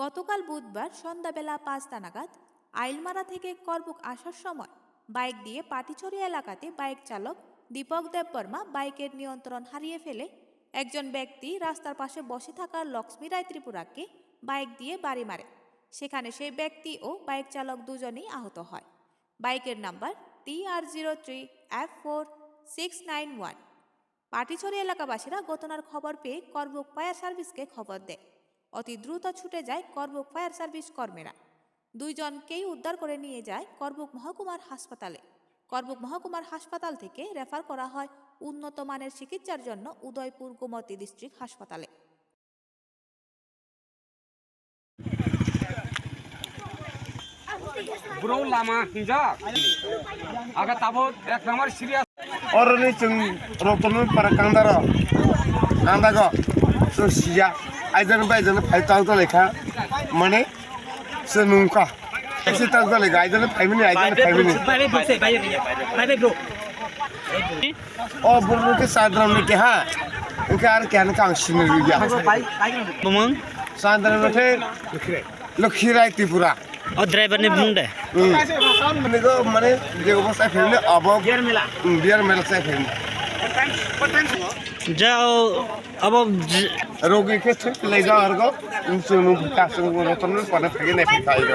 গতকাল বুধবার সন্ধ্যাবেলা পাঁচটা নাগাদ আইলমারা থেকে করবুক আসার সময় বাইক দিয়ে পাটিছড়ি এলাকাতে বাইক চালক দীপক দেববর্মা বাইকের নিয়ন্ত্রণ হারিয়ে ফেলে। একজন ব্যক্তি রাস্তার পাশে বসে থাকা লক্ষ্মী রায় ত্রিপুরাকে বাইক দিয়ে বাড়ি মারে। সেখানে সেই ব্যক্তি ও বাইক চালক দুজনেই আহত হয়। বাইকের নাম্বার টি R zero three F four six nine one. Patichhari এলাকাবাসীরা ঘটনার খবর পেয়ে করবুক ফায়ার সার্ভিসকে খবর দেয়। অতি দ্রুত ছুটে যায় করবুক ফায়ার সার্ভিস কর্মীরা। দুইজনকেই উদ্ধার করে নিয়ে যায় করবুক মহকুমার হাসপাতালে। করবুক মহকুমার হাসপাতাল থেকে রেফার করা হয় উন্নত মানের চিকিৎসার জন্য উদয়পুর গোমতী ডিস্ট্রিক্ট হাসপাতালে। jan phai tang to lekha mane se nungka se tang to lekha aijan phai mini aijan phai mini বাইরে ঢুকছে বাইরে বাইরে ঢুক o burnu ke sadram ne ke ha उनके यार कहने का अंश मिल गया বমং सादर में थे लखी राय त्रिपुरा ও ড্রাইভার নে বুং দে मैंने को मैंने जो बस आई फिल्म अब বিয়ার মেলা बियर मेला से फिल्म যাও अब রোগীকে ছেলে যাওয়ার গো কাছে মনে ফেলে নেই খাইব